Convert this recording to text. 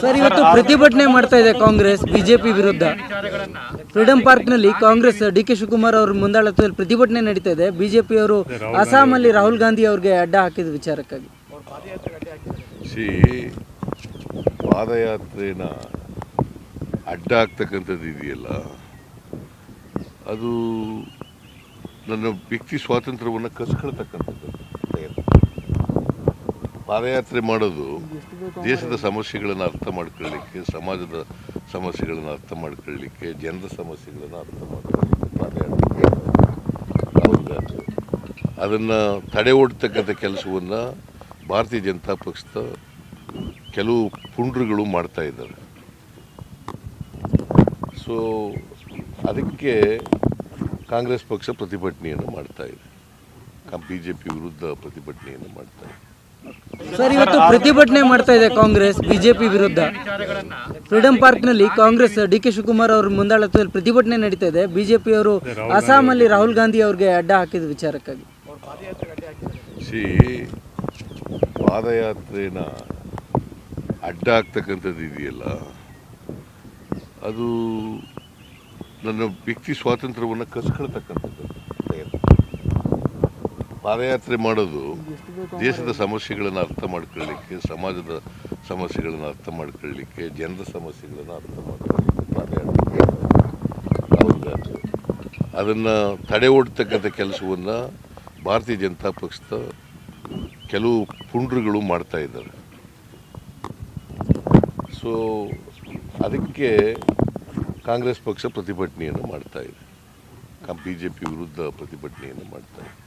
Sir, ಇವತ್ತು ಪ್ರತಿಭಟನೆ ಮಾಡ್ತಾ ಇದೆ ಕಾಂಗ್ರೆಸ್, ಬಿಜೆಪಿ ವಿರುದ್ಧ. ಫ್ರೀಡಂ ಪಾರ್ಕ್ನಲ್ಲಿ ಕಾಂಗ್ರೆಸ್ ಡಿ ಕೆ ಶಿವಕುಮಾರ್ ಅವ್ರ ಮುಂದಾಳತ್ವದಲ್ಲಿ ಪ್ರತಿಭಟನೆ ನಡೀತಾ ಇದೆ. ಬಿಜೆಪಿ ಅವರು ಅಸ್ಸಾಮಲ್ಲಿ ರಾಹುಲ್ ಗಾಂಧಿ ಅವ್ರಿಗೆ ಅಡ್ಡ ಹಾಕಿದ ವಿಚಾರಕ್ಕಾಗಿ. ಪಾದಯಾತ್ರೆನ ಅಡ್ಡ ಆಗ್ತಕ್ಕಂಥದ್ದು ಇದೆಯಲ್ಲ, ಅದು ನನ್ನ ವ್ಯಕ್ತಿ ಸ್ವಾತಂತ್ರ್ಯವನ್ನು ಕಸ್ಕೊಳ್ತಕ್ಕಂಥದ್ದು. ಪಾದಯಾತ್ರೆ ಮಾಡೋದು ದೇಶದ ಸಮಸ್ಯೆಗಳನ್ನು ಅರ್ಥ ಮಾಡ್ಕೊಳ್ಳಿಕ್ಕೆ, ಸಮಾಜದ ಸಮಸ್ಯೆಗಳನ್ನು ಅರ್ಥ ಮಾಡ್ಕೊಳ್ಳಿಕ್ಕೆ, ಜನರ ಸಮಸ್ಯೆಗಳನ್ನು ಅರ್ಥ ಮಾಡ್ಕೊಳ್ಳಿಕ್ಕೆ ಪಾದಯಾತ್ರೆ ರಾಹುಲ್ ಅದನ್ನು ತಡೆ ಓಡ್ತಕ್ಕಂಥ ಕೆಲಸವನ್ನು ಭಾರತೀಯ ಜನತಾ ಪಕ್ಷದ ಕೆಲವು ಪುಂಡ್ರುಗಳು ಮಾಡ್ತಾ ಇದ್ದಾರೆ. ಸೊ ಅದಕ್ಕೆ ಕಾಂಗ್ರೆಸ್ ಪಕ್ಷ ಪ್ರತಿಭಟನೆಯನ್ನು ಮಾಡ್ತಾ ಇದೆ. ಬಿ ಜೆ ಪಿ ವಿರುದ್ಧ ಪ್ರತಿಭಟನೆಯನ್ನು ಮಾಡ್ತಾ ಇದೆ. ಸರ್, ಇವತ್ತು ಪ್ರತಿಭಟನೆ ಮಾಡ್ತಾ ಇದೆ ಕಾಂಗ್ರೆಸ್, ಬಿಜೆಪಿ ವಿರುದ್ಧ. ಫ್ರೀಡಂ ಪಾರ್ಕ್ನಲ್ಲಿ ಕಾಂಗ್ರೆಸ್ ಡಿ ಕೆ ಶಿವಕುಮಾರ್ ಅವ್ರ ಮುಂದಾಳತ್ವದಲ್ಲಿ ಪ್ರತಿಭಟನೆ ನಡೀತಾ ಇದೆ. ಬಿಜೆಪಿ ಅವರು ಅಸ್ಸಾಮಲ್ಲಿ ರಾಹುಲ್ ಗಾಂಧಿ ಅವ್ರಿಗೆ ಅಡ್ಡ ಹಾಕಿದ ವಿಚಾರಕ್ಕಾಗಿ. ಪಾದಯಾತ್ರೆನ ಅಡ್ಡ ಆಗ್ತಕ್ಕಂಥದ್ದು ಇದೆಯಲ್ಲ, ಅದು ನನ್ನ ವ್ಯಕ್ತಿ ಸ್ವಾತಂತ್ರ್ಯವನ್ನು ಕಸ್ಕೊಳ್ತಕ್ಕಂಥದ್ದು. ಪಾದಯಾತ್ರೆ ಮಾಡೋದು ದೇಶದ ಸಮಸ್ಯೆಗಳನ್ನು ಅರ್ಥ ಮಾಡ್ಕೊಳ್ಳಿಕ್ಕೆ, ಸಮಾಜದ ಸಮಸ್ಯೆಗಳನ್ನು ಅರ್ಥ ಮಾಡ್ಕೊಳ್ಳಿಕ್ಕೆ, ಜನರ ಸಮಸ್ಯೆಗಳನ್ನು ಅರ್ಥ ಮಾಡ್ಕೊಳ್ಳಿಕ್ಕೆ ಪಾದಯಾತ್ರೆ ಪಾದಯಾತ್ರೆ ಅದನ್ನು ತಡೆ ಓಡ್ತಕ್ಕಂಥ ಕೆಲಸವನ್ನು ಭಾರತೀಯ ಜನತಾ ಪಕ್ಷದ ಕೆಲವು ಪುಂಡ್ರುಗಳು ಮಾಡ್ತಾ ಇದ್ದಾರೆ. ಸೊ ಅದಕ್ಕೆ ಕಾಂಗ್ರೆಸ್ ಪಕ್ಷ ಪ್ರತಿಭಟನೆಯನ್ನು ಮಾಡ್ತಾ ಇದೆ. ಬಿ ಜೆ ಪಿ ವಿರುದ್ಧ ಪ್ರತಿಭಟನೆಯನ್ನು ಮಾಡ್ತಾ ಇದೆ.